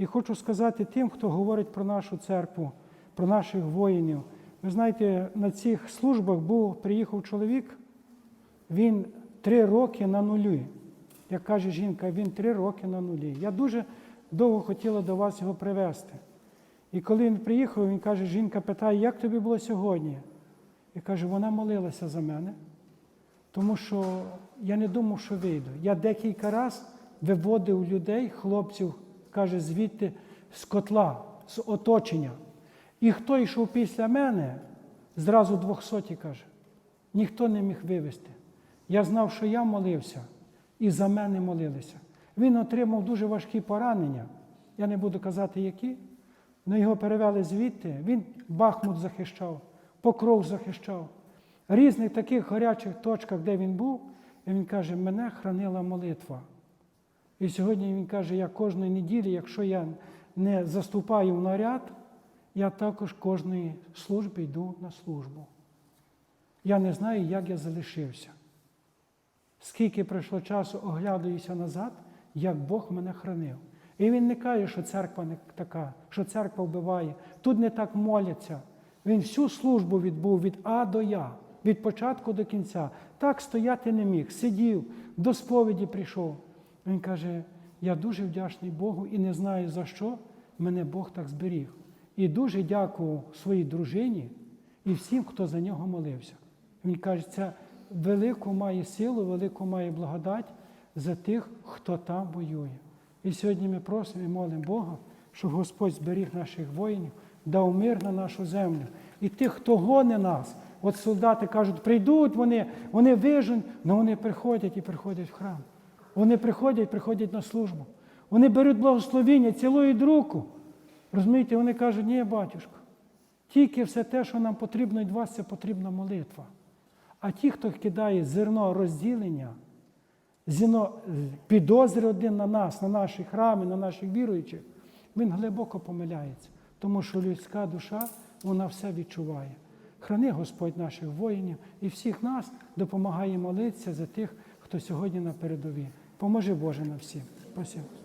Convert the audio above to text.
І хочу сказати тим, хто говорить про нашу церкву, про наших воїнів. Ви знаєте, на цих службах був, приїхав чоловік, він три роки на нулі. Як каже жінка, він три роки на нулі. Я дуже довго хотіла до вас його привезти. І коли він приїхав, він каже, жінка питає, як тобі було сьогодні? І каже, вона молилася за мене, тому що я не думав, що вийду. Я декілька разів виводив людей, хлопців, каже, звідти з котла, з оточення. І хто йшов після мене, зразу двохсоті каже, ніхто не міг вивезти. Я знав, що я молився, і за мене молилися. Він отримав дуже важкі поранення. Я не буду казати, які. але його перевели звідти. Він Бахмут захищав, Покров захищав. Різних таких гарячих точках, де він був, і він каже, мене хранила молитва. І сьогодні він каже, я кожної неділі, якщо я не заступаю в наряд, я також кожної служби йду на службу. Я не знаю, як я залишився. Скільки пройшло часу, оглядаюся назад, як Бог мене хранив. І він не каже, що церква не така, що церква вбиває. Тут не так моляться. Він всю службу відбув від А до Я, від початку до кінця. Так стояти не міг, сидів, до сповіді прийшов. Він каже: я дуже вдячний Богу і не знаю за що мене Бог так зберіг. І дуже дякую своїй дружині і всім, хто за нього молився. Він каже, це велику має силу, велику має благодать за тих, хто там воює. І сьогодні ми просимо і молимо Бога, щоб Господь зберіг наших воїнів, дав мир на нашу землю. І тих, хто гоне нас, от солдати кажуть, прийдуть вони, вони виженуть, але вони приходять і приходять в храм. Вони приходять, приходять на службу. Вони беруть благословіння, цілують руку. Розумієте, вони кажуть, ні, батюшко, тільки все те, що нам потрібно від вас, це потрібна молитва. А ті, хто кидає зерно розділення, зерно підозри один на нас, на наші храми, на наших віруючих, він глибоко помиляється, тому що людська душа, вона все відчуває. Храни Господь наших воїнів і всіх нас допомагає молитися за тих, хто сьогодні на передовій. Поможи Боже нам всім. Спасибо.